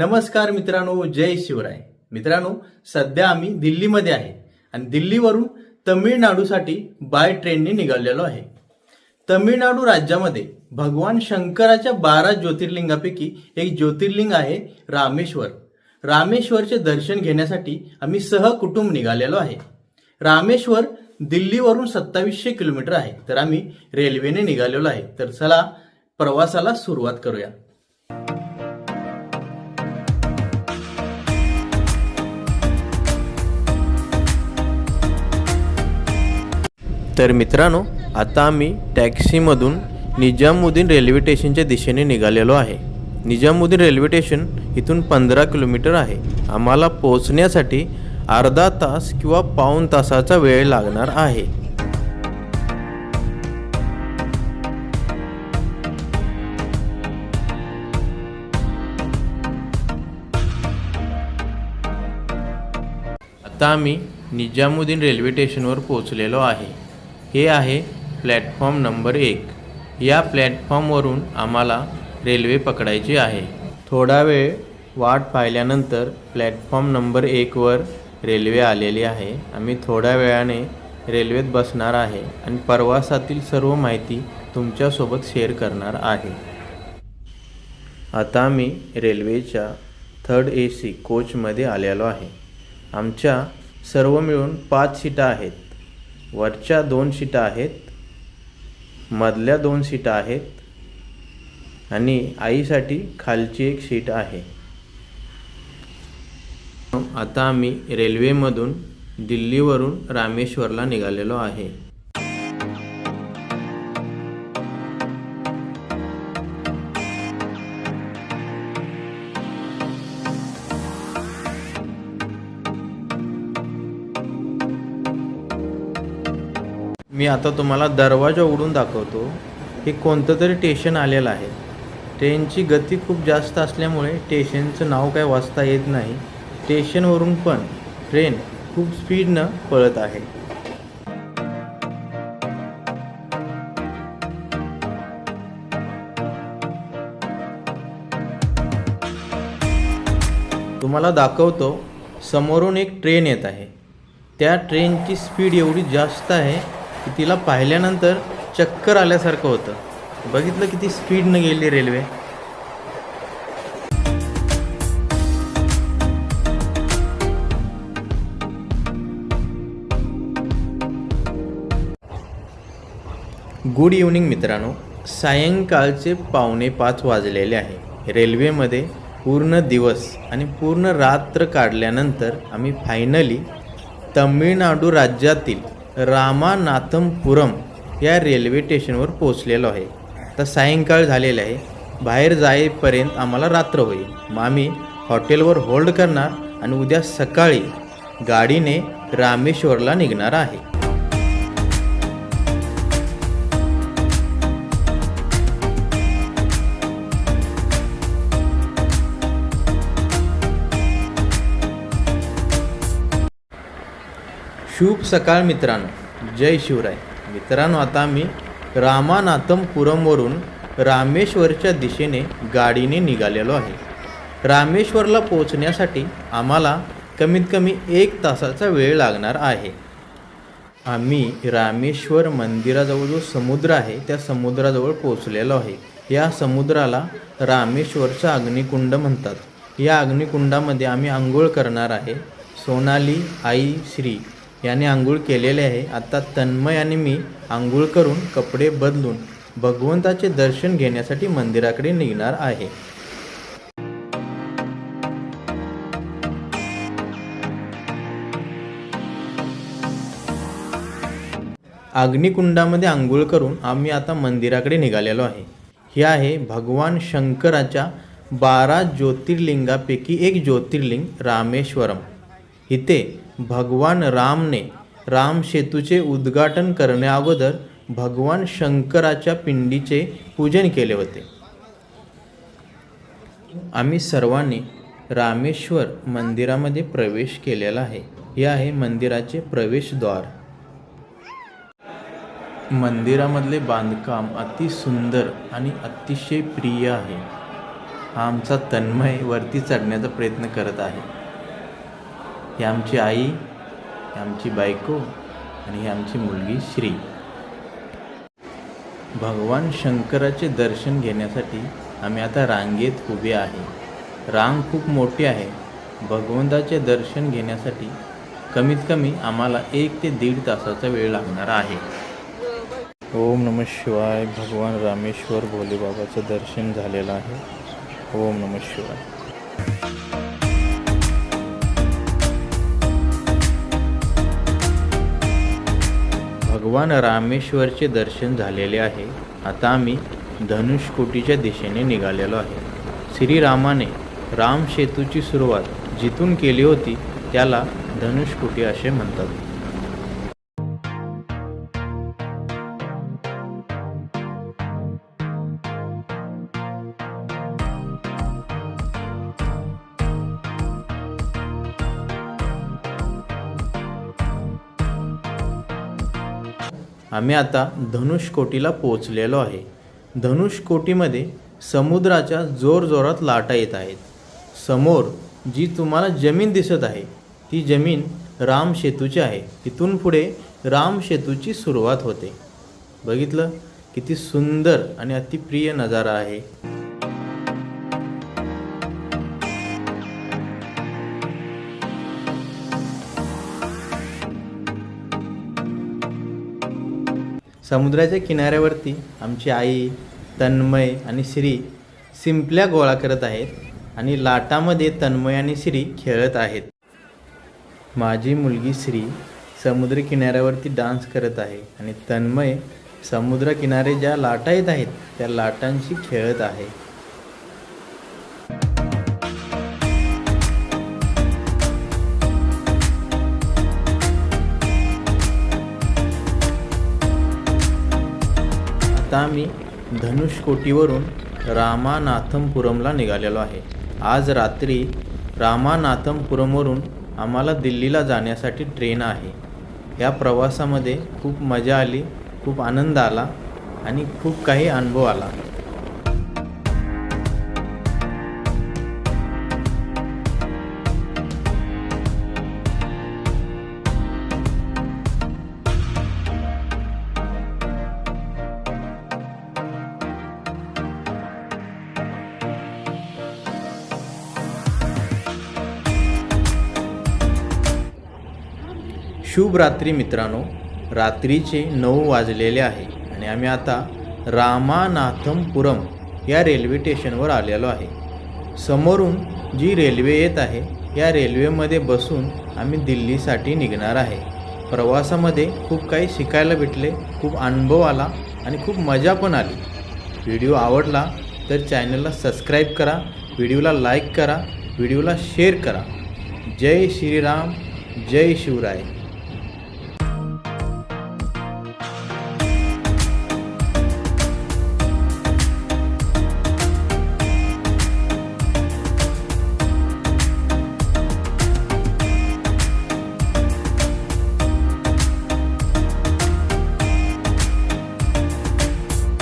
नमस्कार मित्रांनो जय शिवराय. मित्रांनो सध्या आम्ही दिल्लीमध्ये आहे आणि दिल्लीवरून तमिळनाडूसाठी बाय ट्रेनने निघालेलो आहे. तमिळनाडू राज्यामध्ये भगवान शंकराच्या बारा ज्योतिर्लिंगापैकी एक ज्योतिर्लिंग आहे रामेश्वर. रामेश्वरचे दर्शन घेण्यासाठी आम्ही सहकुटुंब निघालेलो आहे. रामेश्वर दिल्लीवरून सत्तावीसशे किलोमीटर आहे तर आम्ही रेल्वेने निघालेलो आहे. तर चला प्रवासाला सुरुवात करूया. तर मित्रांनो आता आम्ही टॅक्सीमधून निजामुद्दीन रेल्वे स्टेशनच्या दिशेने निघालेलो आहे. निजामुद्दीन रेल्वे स्टेशन इथून पंधरा किलोमीटर आहे. आम्हाला पोहोचण्यासाठी अर्धा तास किंवा पाऊण तासाचा वेळ लागणार आहे. आता आम्ही निजामुद्दीन रेल्वे स्टेशनवर पोहोचलेलो आहे. हे आहे प्लॅटफॉर्म नंबर एक. या प्लॅटफॉर्मवरून आम्हाला रेल्वे पकडायची आहे. थोडा वेळ वाट पाहिल्यानंतर प्लॅटफॉर्म नंबर एकवर रेल्वे आलेली आहे. आम्ही थोड्या वेळाने रेल्वेत बसणार आहे आणि प्रवासातील सर्व माहिती तुमच्यासोबत शेअर करणार आहे. आता मी रेल्वेच्या थर्ड ए सी कोचमध्ये आलेलो आहे. आमच्या सर्व मिळून पाच सीटा आहेत. वरच्या दोन शिटा आहेत मधल्या दोन सीटा आहेत आणि आईसाठी खालची एक सीट आहे. आता आम्ही रेल्वेमधून दिल्लीवरून रामेश्वरला निघालेलो आहे. मी आता तुम्हाला दरवाजा उघडून दाखवतो. हे कोणतं तरी स्टेशन आलेलं आहे. ट्रेनची गती खूप जास्त असल्यामुळे स्टेशनचं नाव काय वाचता येत नाही. स्टेशनवरून पण ट्रेन खूप स्पीडनं पळत आहे. तुम्हाला दाखवतो समोरून एक ट्रेन येत आहे. त्या ट्रेनची स्पीड एवढी जास्त आहे की तिला पाहिल्यानंतर चक्कर आल्यासारखं होतं. बघितलं किती स्पीडनं गेली रेल्वे? गुड इव्हनिंग मित्रांनो. सायंकाळचे पावणे पाच वाजलेले आहे. रेल्वेमध्ये पूर्ण दिवस आणि पूर्ण रात्र काढल्यानंतर आम्ही फायनली तमिळनाडू राज्यातील रामानाथमपुरम या रेल्वे स्टेशनवर पोचलेलो आहे. तर सायंकाळ झालेलं आहे. बाहेर जाईपर्यंत आम्हाला रात्र होईल. मग आम्ही हॉटेलवर होल्ड करणार आणि उद्या सकाळी गाडीने रामेश्वरला निघणार आहे. शुभ सकाळ मित्रांनो. जय शिवराय. मित्रांनो आता आम्ही रामानाथमपुरमवरून रामेश्वरच्या दिशेने गाडीने निघालेलो आहे. रामेश्वरला पोचण्यासाठी आम्हाला कमीत कमी एक तासाचा वेळ लागणार आहे. आम्ही रामेश्वर मंदिराजवळ जो समुद्र आहे त्या समुद्राजवळ पोचलेलो आहे. या समुद्राला रामेश्वरचा अग्निकुंड म्हणतात. या अग्निकुंडामध्ये आम्ही आंघोळ करणार आहे. सोनाली आई श्री याने आंघोळ केलेले आहे. आता तन्मय आणि मी आंघोळ करून कपडे बदलून भगवंताचे दर्शन घेण्यासाठी मंदिराकडे निघणार आहे. अग्निकुंडामध्ये आंघोळ करून आम्ही आता मंदिराकडे निघालेलो आहे. हे आहे भगवान शंकराच्या बारा ज्योतिर्लिंगापैकी एक ज्योतिर्लिंग रामेश्वरम. इथे भगवान रामने रामसेतूचे उद्घाटन करण्याअगोदर भगवान शंकराच्या पिंडीचे पूजन केले होते. आम्ही सर्वांनी रामेश्वर मंदिरामध्ये प्रवेश केलेला आहे. हे आहे मंदिराचे प्रवेशद्वार. मंदिरामधले बांधकाम अति सुंदर आणि अतिशय प्रिय आहे. हा आमचा तन्मय वरती चढण्याचा प्रयत्न करत आहे. ही आमची आई ही आमची बायको आणि ही आमची मुलगी श्री. भगवान शंकराचे दर्शन घेण्यासाठी आम्ही आता रांगेत उभे आहे. रांग खूप मोठी आहे. भगवंताचे दर्शन घेण्यासाठी कमीत कमी आम्हाला एक ते दीड तासाचा वेळ लागणार आहे. ओम नम शिवाय भगवान रामेश्वर भोलेबाबाचं दर्शन झालेलं आहे. ओम नम शिवाय. भगवान रामेश्वरचे दर्शन झालेले आहे. आता आम्ही धनुषकोटीच्या दिशेने निघालेलो आहे. श्रीरामाने राम सेतूची सुरुवात जिथून केली होती त्याला धनुषकोटी असे म्हणतात. आम्ही आता धनुषकोटीला पोचलेलो आहे. धनुषकोटीमध्ये समुद्राच्या जोरजोरात लाटा येत आहेत. समोर जी तुम्हाला जमीन दिसत आहे ती जमीन राम सेतूची आहे. तिथून पुढे राम सेतूची सुरुवात होते. बघितलं? किती सुंदर आणि अतिप्रिय नजारा आहे. समुद्राच्या किनाऱ्यावरती आमची आई तन्मय आणि श्री सिंपल्या गोळा करत आहेत आणि लाटामध्ये तन्मय आणि श्री खेळत आहेत. माझी मुलगी श्री समुद्र किनाऱ्यावरती डान्स करत आहे आणि तन्मय समुद्रकिनारे ज्या लाटा येत आहेत त्या लाटांशी खेळत आहे. आता आम्ही धनुषकोटीवरून रामानाथमपुरमला निघालेलो आहे. आज रात्री रामानाथमपुरमवरून आम्हाला दिल्लीला जाण्यासाठी ट्रेन आहे. या प्रवासामध्ये खूप मजा आली खूप आनंद आला आणि खूप काही अनुभव आला. शुभ रात्री मित्रांनो. रात्रीचे नऊ वाजलेले आहे आणि आम्ही आता रामानाथमपुरम या रेल्वे स्टेशनवर आलेलो आहे. समोरून जी रेल्वे येत आहे या रेल्वेमध्ये बसून आम्ही दिल्लीसाठी निघणार आहे. प्रवासामध्ये खूप काही शिकायला भेटले खूप अनुभव आला आणि खूप मजा पण आली. व्हिडिओ आवडला तर चॅनलला सबस्क्राईब करा व्हिडिओला लाईक करा व्हिडिओला शेअर करा. जय श्रीराम जय शिवराय.